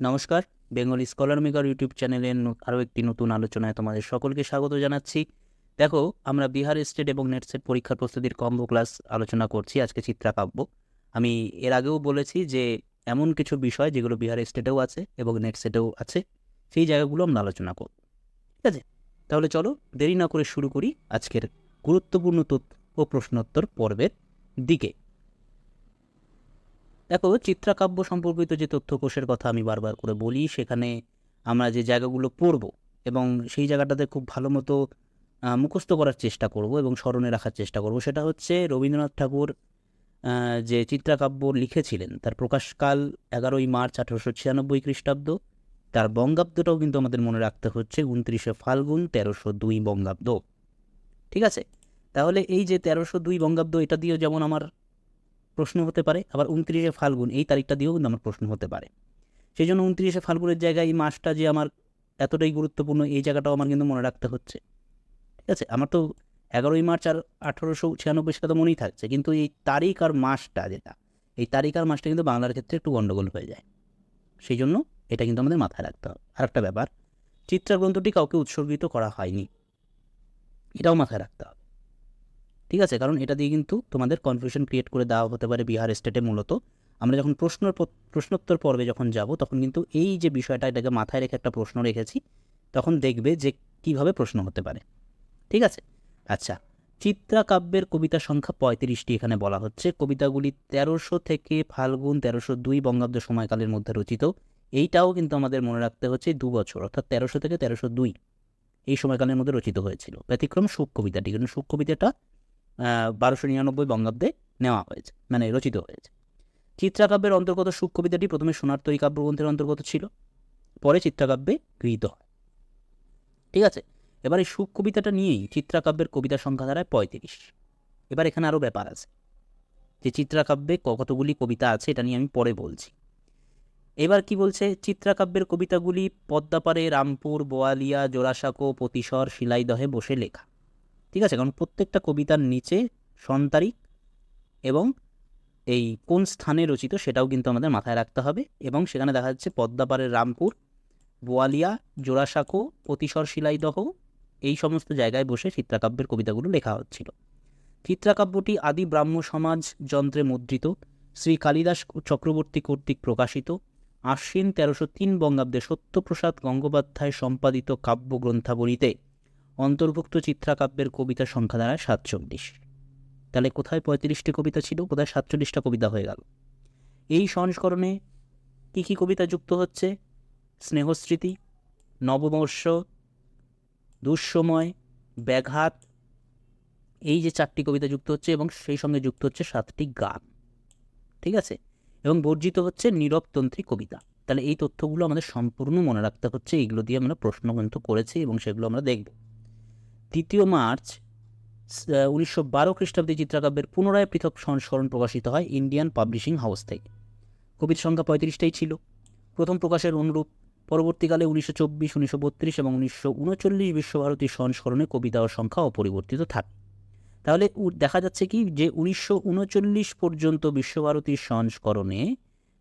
নমস্কার, Bengali scholar maker YouTube চ্যানেলের আরও একটি নতুন আলোচনায় তোমাদের সকলকে স্বাগত জানাচ্ছি। দেখো, আমরা বিহার স্টেট এবং নেট সেট পরীক্ষার প্রস্তুতির কম্বো ক্লাস আলোচনা করছি, আজকে চিত্রাকাব্য আমি এর আগেও বলেছি যে, এমন কিছু বিষয় যেগুলো বিহার স্টেটেও আছে এবং নেট সেটেও আছে, সেই জায়গাগুলো আমরা আলোচনা করব। ঠিক আছে? তাহলে চলো, দেরি না করে শুরু করি আজকের গুরুত্বপূর্ণ তথ্য ও প্রশ্নোত্তর পর্বের দিকে। দেখো, চিত্রাকাব্য সম্পর্কিত যে তথ্যকোষের কথা আমি বারবার করে বলি, সেখানে আমরা যে জায়গাগুলো পড়ব এবং সেই জায়গাটাতে খুব ভালো মতো মুখস্থ করার চেষ্টা করব এবং স্মরণে রাখার চেষ্টা করব। সেটা হচ্ছে রবীন্দ্রনাথ ঠাকুর যে চিত্রাকাব্য লিখেছিলেন, তার প্রকাশকাল এগারোই মার্চ আঠারোশো ছিয়ানব্বই খ্রিস্টাব্দ। তার বঙ্গাব্দটাও কিন্তু আমাদের মনে রাখতে হচ্ছে, উনত্রিশে ফাল্গুন, তেরোশো দুই বঙ্গাব্দ। ঠিক আছে? তাহলে এই যে তেরোশো দুই বঙ্গাব্দ, এটা দিয়েও যেমন আমার প্রশ্ন হতে পারে, আবার উনত্রিশে ফাল্গুন, এই তারিখটা দিয়েও কিন্তু আমার প্রশ্ন হতে পারে। সেই জন্য উনত্রিশে ফাল্গুনের জায়গায় এই মাসটা যে আমার এতটাই গুরুত্বপূর্ণ, এই জায়গাটাও আমার কিন্তু মনে রাখতে হচ্ছে। ঠিক আছে? আমার তো এগারোই মার্চ আর আঠারোশো ছিয়ানব্বই সেটা তো মনেই থাকছে, কিন্তু এই তারিখ আর মাসটা যেটা, এই তারিখ আর মাসটা কিন্তু বাংলার ক্ষেত্রে একটু গণ্ডগোল হয়ে যায়। সেই জন্য এটা কিন্তু আমাদের মাথায় রাখতে হবে। আর একটা ব্যাপার, চিত্রগ্রন্থটি কাউকে উৎসর্গিত করা হয়নি, এটাও মাথায় রাখতে হবে। ঠিক আছে? কারণ এটা দিয়ে কিন্তু তোমাদের কনফিউশন ক্রিয়েট করে দেওয়া হতে পারে বিহার স্টেটে মূলত। আমরা যখন প্রশ্ন প্রশ্নোত্তর পর্বে যখন যাব, তখন কিন্তু এই যে বিষয়টা, এটাকে মাথায় রেখে একটা প্রশ্ন রেখেছি, তখন দেখবে যে কীভাবে প্রশ্ন হতে পারে। ঠিক আছে? আচ্ছা চিত্রাকাব্যের কবিতা সংখ্যা পঁয়ত্রিশটি এখানে বলা হচ্ছে। কবিতাগুলি তেরোশো থেকে ফাল্গুন তেরোশো দুই বঙ্গাব্দ সময়কালের মধ্যে রচিত। এইটাও কিন্তু আমাদের মনে রাখতে হচ্ছে দু বছর, অর্থাৎ তেরোশো থেকে তেরোশো দুই এই সময়কালের মধ্যে রচিত হয়েছিল। ব্যতিক্রম সুখ কবিতাটি। কিন্তু সুখ কবিতাটা বারোশো নিরানব্বই বঙ্গাব্দে নেওয়া হয়েছে মানে রচিত হয়েছে। চিত্রাকাব্যের অন্তর্গত সুখ কবিতাটি প্রথমে সোনারতরী কাব্যগ্রন্থের অন্তর্গত ছিল, পরে চিত্রাকাব্যে গৃহীত হয়। ঠিক আছে, এবার এই সুখ কবিতাটা নিয়েই চিত্রাকাব্যের কবিতা সংখ্যা দাঁড়ায় পঁয়ত্রিশ। এবার এখানে আরও ব্যাপার আছে, যে চিত্রাকাব্যে কতগুলি কবিতা আছে এটা নিয়ে আমি পরে বলছি। এবার কি বলছে? চিত্রাকাব্যের কবিতাগুলি পদ্মাপাড়ে রামপুর, বোয়ালিয়া, জোড়াসাঁকো, পতিশর, শিলাইদহে বসে লেখা। ঠিক আছে? কারণ প্রত্যেকটা কবিতার নিচে সন তারিখ এবং এই কোন স্থানে রচিত সেটাও কিন্তু আমাদের মাথায় রাখতে হবে এবং সেখানে দেখা যাচ্ছে পদ্মাপাড়ের রামপুর, বোয়ালিয়া, জোড়াসাঁকো পতিশর শিলাইদহ এই সমস্ত জায়গায় বসে চিত্রাকাব্যের কবিতাগুলো লেখা হচ্ছিল। চিত্রাকাব্যটি আদি ব্রাহ্ম সমাজ যন্ত্রে মুদ্রিত, শ্রী কালিদাস চক্রবর্তী কর্তৃক প্রকাশিত, আশ্বিন তেরোশো তিন বঙ্গাব্দে সত্যপ্রসাদ গঙ্গোপাধ্যায় সম্পাদিত কাব্যগ্রন্থাবলীতে অন্তর্ভুক্ত চিত্রাকাব্যের কবিতা সংখ্যা দাঁড়ায় সাতচল্লিশ। তাহলে কোথায় পঁয়ত্রিশটি কবিতা ছিল? কোথায় সাতচল্লিশটা কবিতা হয়ে গেল? এই সংস্করণে কী কী কবিতা যুক্ত হচ্ছে? স্নেহস্মৃতি, নববর্ষ, দুঃসময়, ব্যাঘাত, এই যে চারটি কবিতা যুক্ত হচ্ছে এবং সেই সঙ্গে যুক্ত হচ্ছে সাতটি গান। ঠিক আছে? এবং বর্জিত হচ্ছে নীরবতন্ত্রী কবিতা। তাহলে এই তথ্যগুলো আমাদের সম্পূর্ণ মনে রাখতে হচ্ছে। এইগুলো দিয়ে আমরা প্রশ্ন করেছি এবং সেগুলো আমরা দেখব। তৃতীয় মার্চ উনিশশো বারো খ্রিস্টাব্দে চিত্রাকাব্যের পুনরায় পৃথক সংস্করণ প্রকাশিত হয় ইন্ডিয়ান পাবলিশিং হাউস থেকে। কবির সংখ্যা পঁয়ত্রিশটাই ছিল। প্রথম প্রকাশের অনুরূপ, পরবর্তীকালে উনিশশো চব্বিশ, উনিশশো বত্রিশ এবং উনিশশো উনচল্লিশ বিশ্বভারতী সংস্করণে কবিতা ও সংখ্যা অপরিবর্তিত থাকে। তাহলে দেখা যাচ্ছে কি যে উনিশশো উনচল্লিশ পর্যন্ত বিশ্বভারতীর সংস্করণে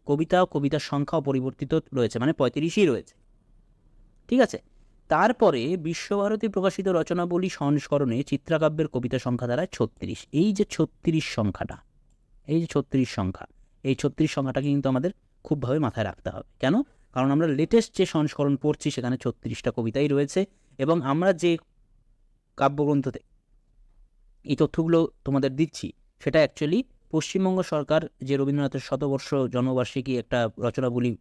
কবিতা ও কবিতার সংখ্যা অপরিবর্তিত রয়েছে মানে পঁয়ত্রিশই রয়েছে। ঠিক আছে? তারপরে বিশ্বভারতী প্রকাশিত রচনাবলী সংস্করণে চিত্রাকাব্যের কবিতা সংখ্যা দ্বারা ছত্রিশ। এই যে ছত্রিশ সংখ্যাটা, এই যে ছত্রিশ সংখ্যা, এই ছত্রিশ সংখ্যাটাকে কিন্তু আমাদের খুবভাবে মাথায় রাখতে হবে। কেন? কারণ আমরা লেটেস্ট যে সংস্করণ পড়ছি, সেখানে ছত্রিশটা কবিতাই রয়েছে এবং আমরা যে কাব্যগ্রন্থতে এই তথ্যগুলো তোমাদের দিচ্ছি, সেটা অ্যাকচুয়ালি পশ্চিমবঙ্গ সরকার যে রবীন্দ্রনাথের শতবর্ষ জন্মবার্ষিকী একটা রচনাবলী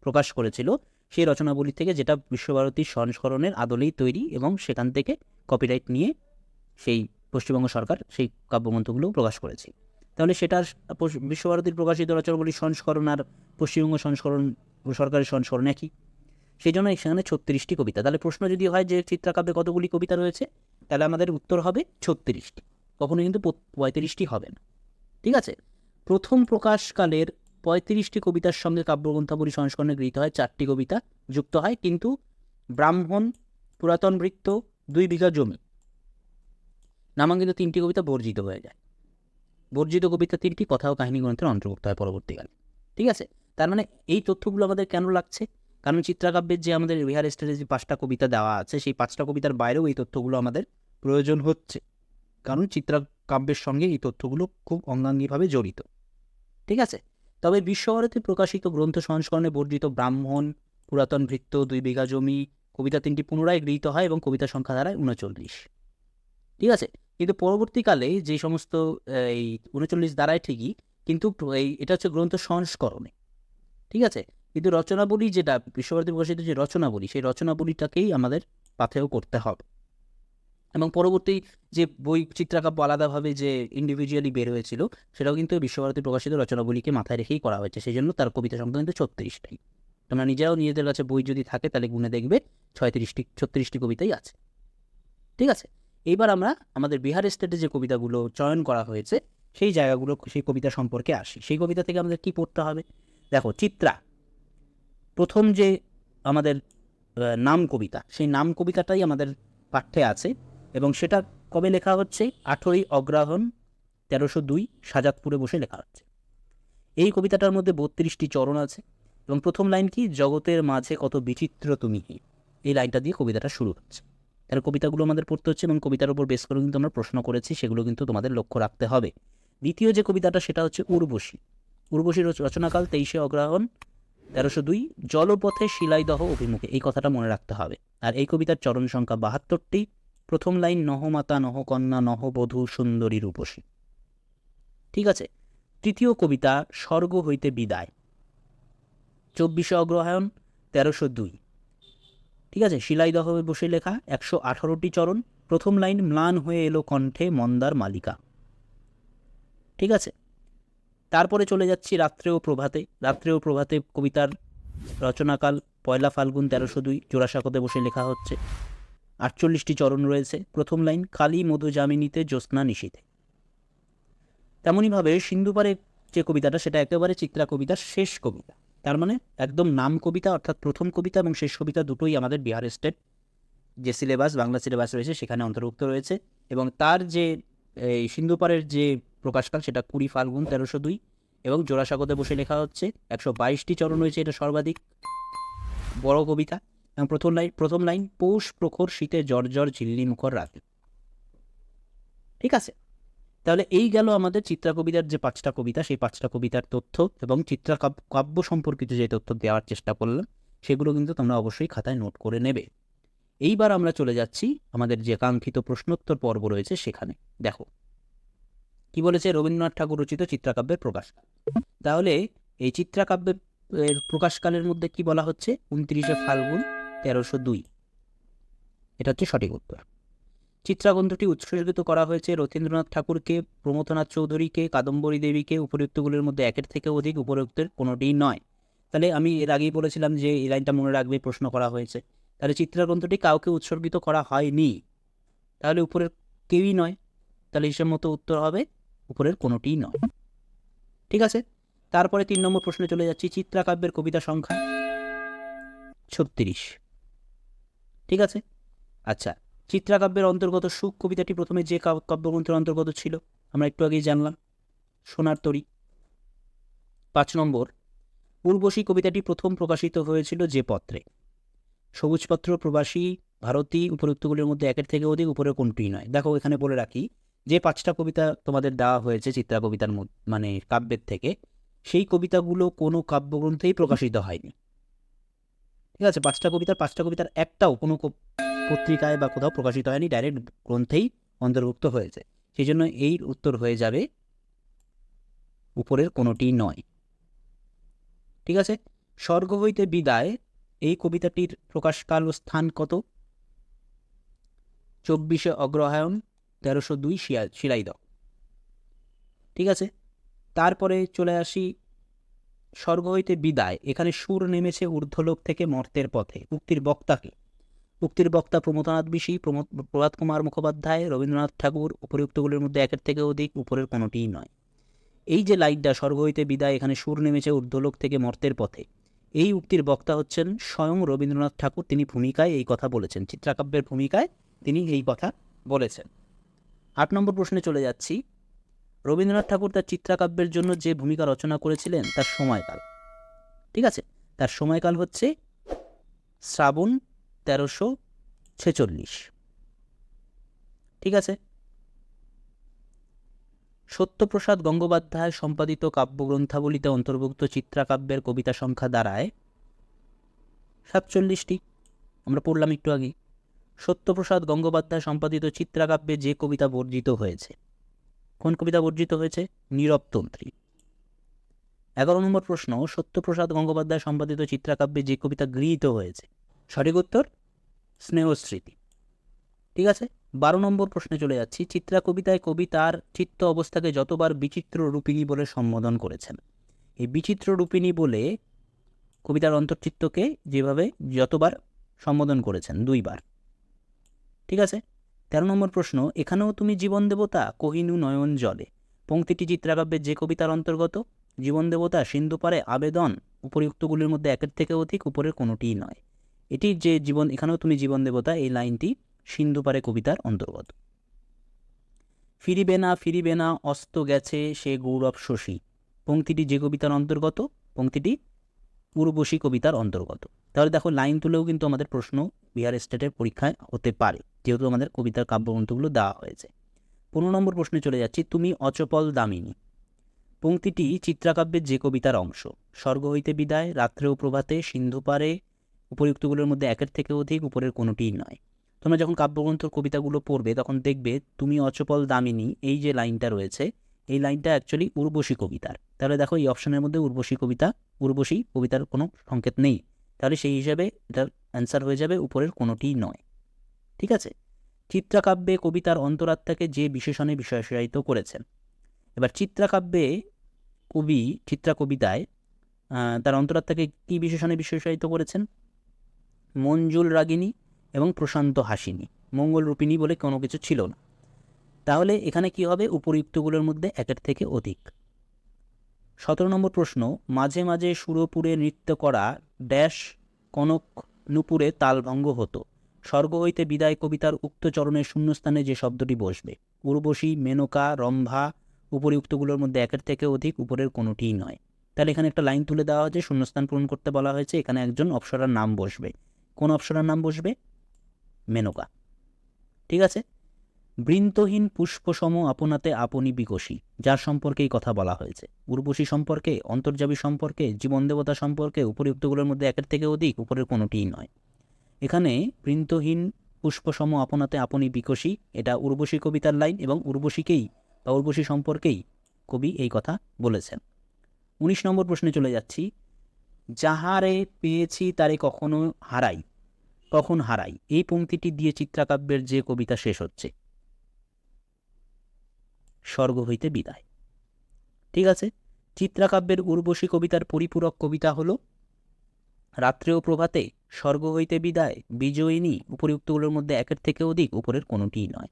প্রকাশ করেছিল সেই রচনাবলী থেকে যেটা বিশ্বভারতীর সংস্করণের আদলেই তৈরি এবং সেখান থেকে কপিরাইট নিয়ে সেই পশ্চিমবঙ্গ সরকার সেই কাব্যগ্রন্থগুলো প্রকাশ করেছে। তাহলে সেটার বিশ্বভারতীর প্রকাশিত রচনাবলীর সংস্করণ আর পশ্চিমবঙ্গ সংস্করণ, সরকারের সংস্করণ একই। সেই জন্য সেখানে ছত্রিশটি কবিতা। তাহলে প্রশ্ন যদি হয় যে চিত্রাকাব্যে কতগুলি কবিতা রয়েছে, তাহলে আমাদের উত্তর হবে ছত্রিশটি। কখনো কিন্তু পঁয়ত্রিশটি হবে না। ঠিক আছে? প্রথম প্রকাশকালের পঁয়ত্রিশটি কবিতার সঙ্গে কাব্যগ্রন্থাবলী সংস্করণে গৃহীত হয়, চারটি কবিতা যুক্ত হয়, কিন্তু ব্রাহ্মণ, পুরাতন বৃত্ত, দুই বিঘা জমি। নামাঙ্কিত তিনটি কবিতা বর্জিত হয়ে যায়। বর্জিত কবিতা তিনটি কথা ও কাহিনী গ্রন্থের অন্তর্ভুক্ত হয় পরবর্তীকালে। ঠিক আছে? তার মানে এই তথ্যগুলো আমাদের কেন লাগছে? কারণ চিত্রাকাব্যের যে আমাদের বিহার স্টেটে যে পাঁচটা কবিতা দেওয়া আছে, সেই পাঁচটা কবিতার বাইরেও এই তথ্যগুলো আমাদের প্রয়োজন হচ্ছে। কারণ চিত্রাকাব্যের সঙ্গে এই তথ্যগুলো খুব অঙ্গাঙ্গিভাবে জড়িত। ঠিক আছে? তবে বিশ্বভারতী প্রকাশিত গ্রন্থ সংস্করণে বর্ধিত ব্রাহ্মণ, পুরাতন ভৃত্য, দুই বিঘা জমি, কবিতা তিনটি পুনরায় গৃহীত হয় এবং কবিতা সংখ্যা দাঁড়ায় উনচল্লিশ। ঠিক আছে? কিন্তু পরবর্তীকালে যে সমস্ত এই উনচল্লিশ দাঁড়ায় ঠিকই, কিন্তু এই, এটা হচ্ছে গ্রন্থ সংস্করণে। ঠিক আছে? কিন্তু রচনাবলী যেটা, বিশ্বভারতী প্রকাশিত যে রচনাবলী, সেই রচনাবলীটাকেই আমাদের পাথেয় করতে হবে। এবং পরবর্তী যে বই চিত্রাকাব্য আলাদাভাবে যে ইন্ডিভিজুয়ালি বের হয়েছিল, সেটাও কিন্তু বিশ্বভারতী প্রকাশিত রচনাগুলিকে মাথায় রেখেই করা হয়েছে। সেই জন্য তার কবিতা সংখ্যা কিন্তু ছত্রিশটাই তোমরা নিজেরাও নিজেদের কাছে বই যদি থাকে, তাহলে গুনে দেখবে ছয়ত্রিশটি, ছত্রিশটি কবিতাই আছে। ঠিক আছে? এইবার আমরা আমাদের বিহার স্টেটে যে কবিতাগুলো চয়ন করা হয়েছে, সেই জায়গাগুলো, সেই কবিতা সম্পর্কে আসি। সেই কবিতা থেকে আমাদের কি পড়তে হবে? দেখো, চিত্রা। প্রথম যে আমাদের নাম কবিতা, সেই নাম কবিতাটাই আমাদের পাঠ্যে আছে। এবং সেটা কবে লেখা হচ্ছে? আঠেরোই অগ্রহণ তেরোশো দুই সাজাদপুরে বসে লেখা হচ্ছে। এই কবিতাটার মধ্যে বত্রিশটি চরণ আছে এবং প্রথম লাইন কি? জগতের মাঝে কত বিচিত্র তুমি এই লাইনটা দিয়ে কবিতাটা শুরু হচ্ছে। তাহলে কবিতাগুলো আমাদের পড়তে হচ্ছে এবং কবিতার উপর বেশ করে কিন্তু আমরা প্রশ্ন করেছি, সেগুলো কিন্তু তোমাদের লক্ষ্য রাখতে হবে। দ্বিতীয় যে কবিতাটা, সেটা হচ্ছে উর্বশী। উর্বশীর রচনাকাল তেইশে অগ্রহণ তেরোশো দুই, জলপথে শিলাইদহ অভিমুখে। এই কথাটা মনে রাখতে হবে। আর এই কবিতার চরণ সংখ্যা বাহাত্তরটি। প্রথম লাইন নহ নহমাতা নহকন্যা নহবধূ সুন্দরী রূপসী। ঠিক আছে? তৃতীয় কবিতা, স্বর্গ হইতে বিদায়। চব্বিশে অগ্রহায়ণ, তেরোশো দুই। ঠিক আছে? শিলাইদহে বসে লেখা একশো আঠারোটি চরণ, প্রথম লাইন ম্লান হয়ে এলো কণ্ঠে মন্দার মালিকা। ঠিক আছে? তারপরে চলে যাচ্ছি রাত্রে ও প্রভাতে। রাত্রে ও প্রভাতে কবিতার রচনাকাল, পয়লা ফাল্গুন, তেরোশো দুই, জোড়াসাঁকোতে বসে লেখা হচ্ছে। আটচল্লিশটি চরণ রয়েছে। প্রথম লাইন, কালী মধু জামিনীতে জ্যোৎস্না নিশীথে তেমনইভাবে সিন্ধুপারে যে কবিতাটা, সেটা একেবারে চিত্রা কবিতার শেষ কবিতা। তার মানে একদম নাম কবিতা, অর্থাৎ প্রথম কবিতা এবং শেষ কবিতা দুটোই আমাদের বিহার স্টেট যে সিলেবাস, বাংলা সিলেবাস রয়েছে, সেখানে অন্তর্ভুক্ত রয়েছে। এবং তার যে, এই সিন্ধুপাড়ের যে প্রকাশকাল, সেটা কুড়ি ফাল্গুন তেরোশো দুই এবং জোড়াসাগতে বসে লেখা হচ্ছে, একশো বাইশটি চরণ রয়েছে, এটা সর্বাধিক বড় কবিতা। প্রথম লাইন প্রথম লাইন পৌষ প্রখর শীতে জর্জর ঝিল্লি মুখর রাতে। ঠিক আছে? তাহলে এই গেল আমাদের চিত্রা কবিতার যে পাঁচটা কবিতা, সেই পাঁচটা কবিতার তথ্য এবং চিত্রা কাব্য সম্পর্কিত যে তথ্য দেওয়ার চেষ্টা করলাম, সেগুলো কিন্তু তোমরা অবশ্যই খাতায় নোট করে নেবে। এইবার আমরা চলে যাচ্ছি আমাদের যে কাঙ্ক্ষিত প্রশ্নোত্তর পর্ব রয়েছে সেখানে। দেখো। কি বলেছে রবীন্দ্রনাথ ঠাকুর রচিত চিত্রাকাব্যের প্রকাশকাল তাহলে এই চিত্রাকাব্যের প্রকাশকালের মধ্যে কি বলা হচ্ছে? উনত্রিশে ফাল্গুন তেরোশো দুই। এটা হচ্ছে সঠিক উত্তর। চিত্রাগ্রন্থটি উৎসর্গিত করা হয়েছে রথীন্দ্রনাথ ঠাকুরকে প্রমথনাথ চৌধুরীকে, কাদম্বরী দেবীকে উপযুক্তগুলির মধ্যে একের থেকে অধিক উপযুক্তের কোনোটিই নয়। তাহলে আমি এর আগেই বলেছিলাম যে এই লাইনটা মনে রাখবে, প্রশ্ন করা হয়েছে। তাহলে চিত্রাগ্রন্থটি কাউকে উৎসর্গিত করা হয়নি। তাহলে উপরের কেউই নয়। তাহলে হিসেব মতো উত্তর হবে, উপরের কোনোটিই নয়। ঠিক আছে? তারপরে তিন নম্বর প্রশ্নে চলে যাচ্ছি, চিত্রাকাব্যের কবিতা সংখ্যা ছত্রিশ। ঠিক আছে? আচ্ছা চিত্রাকাব্যের অন্তর্গত সুখ কবিতাটি প্রথমে যে কাব্যগ্রন্থের অন্তর্গত ছিল, আমরা একটু আগেই জানলাম। সোনার তরী। পাঁচ নম্বর পূর্বশী কবিতাটি প্রথম প্রকাশিত হয়েছিল যে পত্রে। সবুজপত্র, প্রবাসী, ভারতী উপযুক্তগুলির মধ্যে একের থেকে অধিক, উপরে কোনটিই নয়। দেখো, এখানে বলে রাখি, যে পাঁচটা কবিতা তোমাদের দেওয়া হয়েছে চিত্রা কবিতার মানে কাব্যের থেকে, সেই কবিতাগুলো কোনো কাব্যগ্রন্থেই প্রকাশিত হয়নি। ঠিক আছে, পাঁচটা কবিতার পাঁচটা কবিতার একটাও কোনো পত্রিকায় বা কোথাও প্রকাশিত হয়নি ডাইরেক্ট গ্রন্থেই অন্তর্ভুক্ত হয়েছে। সেই জন্য এই উত্তর হয়ে যাবে, উপরের কোনোটি নয়। ঠিক আছে? স্বর্গ হইতে বিদায়, এই কবিতাটির প্রকাশকাল ও স্থান কত? চব্বিশে অগ্রহায়ণ, তেরোশো দুই শিয়া শিলাইদ ঠিক আছে? তারপরে চলে আসি স্বর্গ হইতে বিদায়। এখানে সুর নেমেছে ঊর্ধ্বলোক থেকে মর্তের পথে। উক্তির বক্তাকে উক্তির বক্তা প্রমোদনাথ বিশি, প্রমোদ প্রভাত কুমার মুখোপাধ্যায়, রবীন্দ্রনাথ ঠাকুর, উপরিউক্তগুলির মধ্যে একের থেকে অধিক, উপরের কোনোটিই নয়। এই যে লাইটটা স্বর্গ হইতে বিদায়, এখানে সুর নেমেছে ঊর্ধ্বলোক থেকে মর্তের পথে। এই উক্তির বক্তা হচ্ছেন স্বয়ং রবীন্দ্রনাথ ঠাকুর। তিনি ভূমিকায় এই কথা বলেছেন, চিত্রাকাব্যের ভূমিকায় তিনি এই কথা বলেছেন। আট নম্বর প্রশ্নে চলে যাচ্ছি। রবীন্দ্রনাথ ঠাকুর তার চিত্রাকাব্যের জন্য যে ভূমিকা রচনা করেছিলেন তার সময়কাল। ঠিক আছে? তার সময়কাল হচ্ছে শ্রাবণ তেরোশো ছেচল্লিশ। ঠিক আছে? সত্যপ্রসাদ গঙ্গোপাধ্যায় সম্পাদিত কাব্যগ্রন্থাবলিতে অন্তর্ভুক্ত চিত্রাকাব্যের কবিতা সংখ্যা দাঁড়ায় সাতচল্লিশটি। আমরা পড়লাম একটু আগে। সত্যপ্রসাদ গঙ্গোপাধ্যায় সম্পাদিত চিত্রাকাব্যে যে কবিতা বর্জিত হয়েছে কোন কবিতা বর্জিত হয়েছে নীরবতন্ত্রী। এগারো নম্বর প্রশ্ন, সত্যপ্রসাদ গঙ্গোপাধ্যায় সম্পাদিত চিত্রাকাব্যে যে কবিতা গৃহীত হয়েছে, সঠিক উত্তর? স্নেহস্মৃতি ঠিক আছে, বারো নম্বর প্রশ্নে চলে যাচ্ছি। চিত্রা কবিতায় কবি তার চিত্ত অবস্থাকে যতবার বিচিত্র রূপিণী বলে সম্বোধন করেছেন। এই বিচিত্র রূপিণী বলে কবিতার অন্তর্চিত্তকে যেভাবে যতবার সম্বোধন করেছেন, দুইবার। ঠিক আছে তেরো নম্বর প্রশ্ন, এখানেও তুমি জীবন দেবতা? কহিনু নয়ন জলে। পঙ্ক্তিটি চিত্রাকাব্যের যে কবিতার অন্তর্গত। জীবন দেবতা, সিন্ধু পারে আবেদন উপরিউক্তগুলির মধ্যে একের থেকে অধিক, উপরের কোনোটিই নয়। এটি যে জীবন, এখানেও তুমি জীবন দেবতা? এই লাইনটি সিন্ধু পারে কবিতার অন্তর্গত। ফিরিবে না ফিরিবে না, অস্ত গেছে সে গৌরব শশী। পঙ্ক্তিটি যে কবিতার অন্তর্গত, পঙ্ক্তিটি উর্বশী কবিতার অন্তর্গত। তাহলে দেখো, লাইন তুলেও কিন্তু আমাদের প্রশ্ন বিহার স্টেটের পরীক্ষায় হতে পারে। যেহেতু আমাদের কবিতার কাব্যগ্রন্থগুলো দেওয়া হয়েছে। পনেরো নম্বর প্রশ্নে চলে যাচ্ছি, তুমি অচপল দামিনী। পঙ্ক্তিটি চিত্রাকাব্যের যে কবিতার অংশ। স্বর্গ হইতে বিদায়, রাত্রে ও প্রভাতে, সিন্ধু পারে উপযুক্তগুলোর মধ্যে একের থেকে অধিক, উপরের কোনোটিই নয়। তোমরা যখন কাব্যগ্রন্থর কবিতাগুলো পড়বে, তখন দেখবে তুমি অচপল দামিনী, এই যে লাইনটা রয়েছে, এই লাইনটা অ্যাকচুয়ালি উর্বশী কবিতার। তাহলে দেখো, এই অপশনের মধ্যে উর্বশী কবিতা, উর্বশী কবিতার কোনো সংকেত নেই। তাহলে সেই হিসাবে এটার অ্যান্সার হয়ে যাবে, উপরের কোনোটিই নয়। ঠিক আছে? চিত্রাকাব্যে কবিতার অন্তরাত্মাকে যে বিশেষণে বিশেষায়িত করেছেন। এবার চিত্রাকাব্যে কবি চিত্রা কবিতায় তার অন্তরাত্মাকে কী বিশেষণে বিশেষায়িত করেছেন? মঞ্জুল রাগিনী এবং প্রশান্ত হাসিনী মঙ্গল রূপিণী বলে কোনো কিছু ছিল না। তাহলে এখানে কি হবে? উপরিউক্তগুলোর মধ্যে একের থেকে অধিক। সতেরো নম্বর প্রশ্ন, মাঝে মাঝে সুরপুরে নৃত্য করা ড্যাশ কনক নুপুরে তালভঙ্গ হতো। স্বর্গ হইতে বিদায় কবিতার উক্ত চরণের শূন্যস্থানে যে শব্দটি বসবে। উর্বশী, মেনকা, রম্ভা উপরিউক্তগুলোর মধ্যে একের থেকে অধিক উপরের কোনোটিই নয়। তাহলে এখানে একটা লাইন তুলে দেওয়া হয়েছে, শূন্যস্থান পূরণ করতে বলা হয়েছে, এখানে একজন অপ্সরার নাম বসবে। কোন অপ্সরার নাম বসবে? মেনকা। ঠিক আছে? বৃন্তহীন পুষ্পসম আপনাতে আপনি বিকশী, যার সম্পর্কে এই কথা বলা হয়েছে। উর্বশী সম্পর্কে অন্তর্যাবী সম্পর্কে, জীবন দেবতা সম্পর্কে উপরিউক্তগুলোর মধ্যে একের থেকে অধিক উপরের কোনোটিই নয়। এখানে বৃন্তহীন পুষ্পসম আপনাতে আপনি বিকশী, এটা উর্বশী কবিতার লাইন এবং উর্বশীকেই বা উর্বশী সম্পর্কেই কবি এই কথা বলেছেন। উনিশ নম্বর প্রশ্নে চলে যাচ্ছি। যাহারে পেয়েছি তারে কখনো হারাই, কখন হারাই? এই পংক্তিটি দিয়ে চিত্রাকাব্যের যে কবিতা শেষ হচ্ছে। স্বর্গ হইতে বিদায়। ঠিক আছে? চিত্রাকাব্যের উর্বশী কবিতার পরিপূরক কবিতা হল রাত্রে ও প্রভাতে স্বর্গ হইতে বিদায় বিজয়িনী উপরিউক্তগুলোর মধ্যে একের থেকে অধিক উপরের কোনোটিই নয়।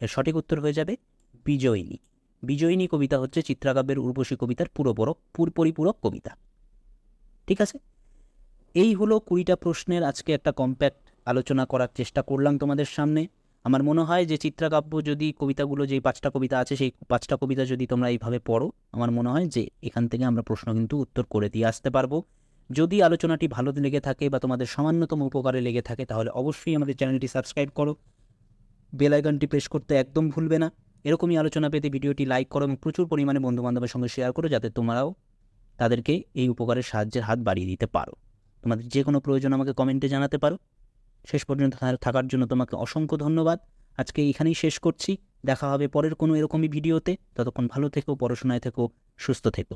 এর সঠিক উত্তর হয়ে যাবে বিজয়িনী বিজয়িনী কবিতা হচ্ছে চিত্রাকাব্যের উর্বশী কবিতার পুরোপরক পুর পরিপূরক কবিতা। ঠিক আছে? এই হলো কুড়িটা প্রশ্নের আজকে একটা কম্প্যাক্ট আলোচনা করার চেষ্টা করলাম তোমাদের সামনে। আমার মনে হয় যে চিত্রাকাব্য যদি কবিতাগুলো, যেই পাঁচটা কবিতা আছে, সেই পাঁচটা কবিতা যদি তোমরা এইভাবে পড়ো, আমার মনে হয় যে এখান থেকে আমরা প্রশ্ন কিন্তু উত্তর করে দিয়ে আসতে পারব। যদি আলোচনাটি ভালো লেগে থাকে বা তোমাদের সামান্যতম উপকারে লেগে থাকে, তাহলে অবশ্যই আমাদের চ্যানেলটি সাবস্ক্রাইব করো। বেল আইকনটি প্রেস করতে একদম ভুলবে না। এরকমই আলোচনা পেতে ভিডিওটি লাইক করো এবং প্রচুর পরিমাণে বন্ধুবান্ধবের সঙ্গে শেয়ার করো, যাতে তোমরাও তাদেরকে এই উপকারের সাহায্যের হাত বাড়িয়ে দিতে পারো। তোমাদের যে কোনো প্রয়োজন আমাকে কমেন্টে জানাতে পারো। শেষ পর্যন্ত থাকার জন্য তোমাকে অসংখ্য ধন্যবাদ। আজকে এখানেই শেষ করছি। দেখা হবে পরের কোনো এরকমই ভিডিওতে। ততক্ষণ ভালো থেকো, পড়াশোনায় থেকো, সুস্থ থেকো।